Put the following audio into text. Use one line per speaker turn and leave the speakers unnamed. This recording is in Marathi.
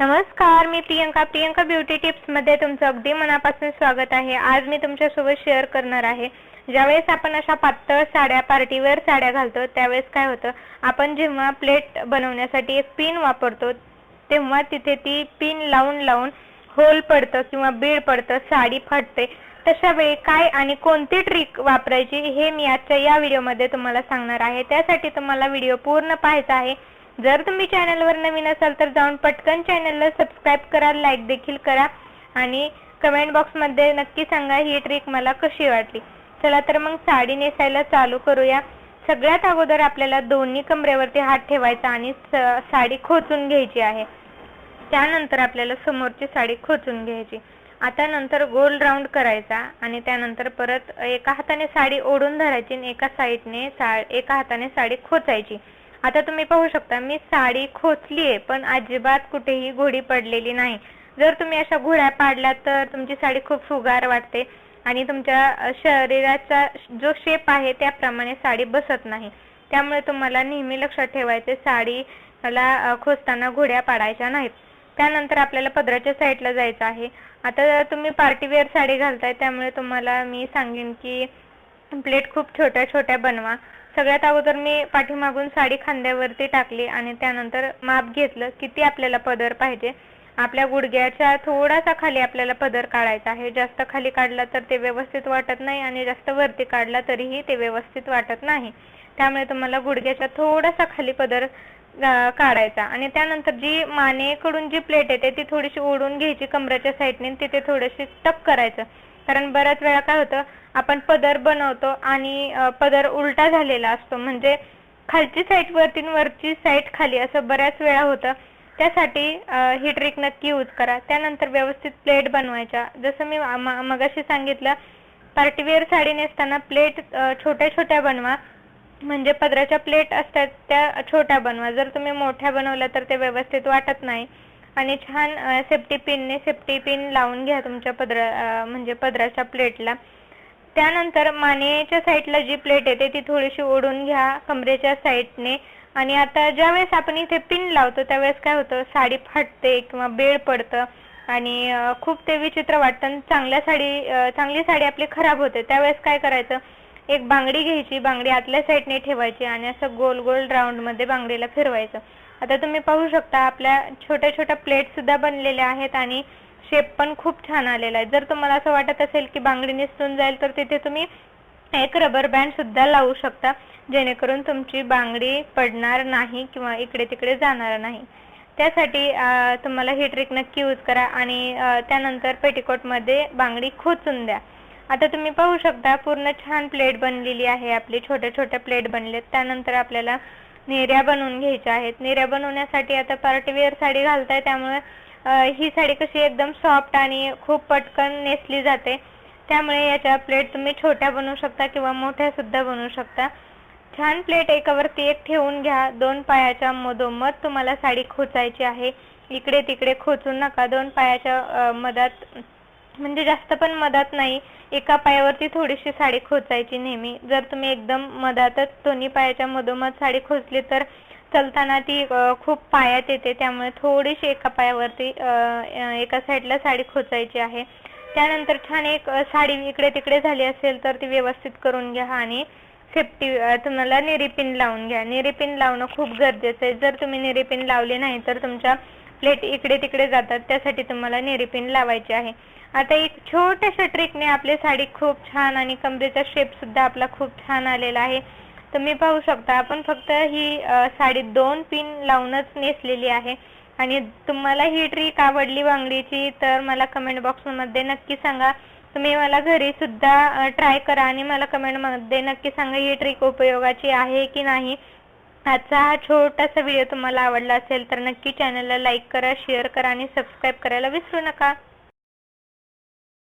नमस्कार मी प्रियंका. प्रियंका ब्युटी टिप्समध्ये तुमचं अगदी मनापासून स्वागत आहे. आज मी तुमच्यासोबत शेअर करणार आहे. ज्यावेळेस आपण अशा पातळ साड्या पार्टीवेअर साड्या घालतो त्यावेळेस काय होतं? आपण जेव्हा प्लेट बनवण्यासाठी एक पिन वापरतो तेव्हा तिथे ती पिन लावून लावून होल पडतं किंवा बीड पडतं साडी फाटते. तशा वेळी काय आणि कोणती ट्रिक वापरायची हे मी आजच्या या व्हिडिओमध्ये तुम्हाला सांगणार आहे. त्यासाठी तुम्हाला व्हिडिओ पूर्ण पाहायचा आहे. जर तुम्ही चॅनलवर नवीन असाल तर जाऊन पटकन चॅनलला सबस्क्राईब करा लाईक देखील करा आणि कमेंट बॉक्समध्ये नक्की सांगा ही ट्रिक मला कशी वाटली. चला तर मग साडी नेसायला चालू करूया. सगळ्यात अगोदर आपल्याला दोन्ही कमरेवरती हात ठेवायचा आणि साडी खोचून घ्यायची आहे. त्यानंतर आपल्याला समोरची साडी खोचून घ्यायची. आता नंतर गोल राऊंड करायचा आणि त्यानंतर परत एका हाताने साडी ओढून धरायची आणि एका साईडने सा एका हाताने साडी खोचायची. आता तुम्ही पाहू शकता मी साडी खोचली आहे पण अजिबात कुठेही घोडी पडलेली नाही. जर तुम्ही अशा घोड्या पाडल्या तर तुमची साडी खूप फुगार वाटते आणि तुमच्या शरीराचा जो शेप आहे त्याप्रमाणे साडी बसत नाही. त्यामुळे तुम्हाला नेहमी लक्षात ठेवायचे साडीला अ, खोचताना घोड्या पाडायच्या नाहीत. त्यानंतर आपल्याला पदराच्या साईडला जायचं आहे. आता तुम्ही पार्टीवेअर साडी घालताय त्यामुळे तुम्हाला मी सांगेन की प्लेट खूप छोट्या छोट्या बनवा. सगळ्यात अगोदर मी पाठीमागून साडी खांद्यावरती टाकली आणि त्यानंतर माप घेतलं किती आपल्याला पदर पाहिजे. आपल्या गुडघ्याच्या थोडासा खाली आपल्याला पदर काढायचा आहे. जास्त खाली काढला तर ते व्यवस्थित वाटत नाही आणि जास्त वरती काढला तरीही ते व्यवस्थित वाटत नाही. त्यामुळे तुम्हाला गुडघ्याच्या थोडासा खाली पदर काढायचा. आणि त्यानंतर जी मानेकडून जी प्लेट येते ती थोडीशी ओढून घ्यायची कमराच्या साईडने तिथे थोडीशी टप करायचं. कारण बऱ्याच वेळा काय होतं आपण पदर बनवतो आणि पदर उलटा झालेला असतो. म्हणजे खालची साईड वरती वरची साईड खाली असं बऱ्याच वेळा होतं. त्यासाठी ही ट्रिक नक्की यूज करा. त्यानंतर व्यवस्थित प्लेट बनवायच्या. जसं मी म- मगाशी सांगितलं पार्टीवेअर साडी नेसताना प्लेट छोट्या छोट्या बनवा. म्हणजे पदराच्या प्लेट असतात त्या छोट्या बनवा. जर तुम्ही मोठ्या बनवल्या तर ते व्यवस्थित वाटत नाही. आणि छान सेफ्टी पिनने सेफ्टी पिन लावून घ्या तुमच्या पदरा म्हणजे पदराच्या प्लेटला त्यानंतर मानेच्या साईडला जी प्लेट येते ती थोडीशी ओढून घ्या कमरेच्या साईडने. आणि आता ज्यावेळेस आपण इथे पिन लावतो त्यावेळेस काय होतं साडी फाटते किंवा बेळ पडतं. आणि खूप ते विचित्र वाटतं. आणि चांगल्या साडी चांगली साडी आपली खराब होते. त्यावेळेस काय करायचं एक बांगडी घ्यायची बांगडी आतल्या साईडने ठेवायची आणि असं गोल गोल राऊंडमध्ये बांगडीला फिरवायचं. आता तुम्ही पाहू शकता आपल्या छोट्या छोट्या प्लेट सुद्धा बनलेल्या आहेत आणि शेप पण खूप छान आलेला आहे. जर तुम्हाला असं वाटत असेल की बांगडी निसटून जाईल तर तिथे तुम्ही एक रबर बँड सुद्धा लावू शकता जेणेकरून तुमची बांगडी पडणार नाही किंवा इकडे तिकडे जाणार नाही. त्यासाठी तुम्हाला ही ट्रिक नक्की यूज करा आणि त्यानंतर पेटीकोटमध्ये बांगडी खोचून द्या. आता तुम्ही पाहू शकता पूर्ण छान प्लेट बनलेली आहे आपली छोट्या छोट्या प्लेट बनलेत. त्यानंतर आपल्याला नेऱ्या बनवून घ्यायच्या आहेत. नेऱ्या बनवण्यासाठी आता पार्टीवेअर साडी घालताय त्यामुळे ही साडी कशी एकदम सॉफ्ट आणि खूप पटकन नेसली जाते. त्यामुळे याच्या प्लेट तुम्ही छोट्या बनवू शकता किंवा मोठ्या सुद्धा बनवू शकता. छान प्लेट एकावरती एक ठेवून घ्या. दोन पायाच्या मधोमध तुम्हाला साडी खोचायची आहे. इकडे तिकडे खोचू नका. दोन पायाच्या मधात म्हणजे जास्त पण मधात नाही. एका पायावरती थोडीशी साडी खोचायची नेहमी. जर तुम्ही एकदम मधातच दोन्ही पायाच्या मधोमध साडी खोचली तर चलताना ती खूप पायात येते. त्यामुळे थोडीशी एका पायावरती एका साईडला साडी खोचायची आहे. त्यानंतर छान एक साडी इकडे तिकडे झाली असेल तर ती व्यवस्थित करून घ्या आणि सेफ्टी तुम्हाला निरीपिन लावून घ्या. निरीपिन लावणं खूप गरजेचं आहे. जर तुम्ही निरीपिन लावली नाही तर तुमच्या प्लेट इकडे तिकडे जातात. त्यासाठी तुम्हाला निरीपिन लावायची आहे. आता एक छोट्याशा ट्रिकने आपली साडी खूप छान आणि कमरेचा शेप सुद्धा आपला खूप छान आलेला आहे. तुम्ही पाहू शकता आपण फक्त ही साडी दोन पिन लावूनच नेसलेली आहे. आणि तुम्हाला ही ट्रिक आवडली बांगडीची तर मला कमेंट बॉक्समध्ये नक्की सांगा. तुम्ही मला घरी सुद्धा ट्राय करा आणि मला कमेंटमध्ये नक्की सांगा ही ट्रिक उपयोगाची आहे की नाही. आजचा हा छोटासा व्हिडिओ तुम्हाला आवडला असेल तर नक्की चॅनलला लाईक करा शेअर करा आणि सबस्क्राईब करायला विसरू नका.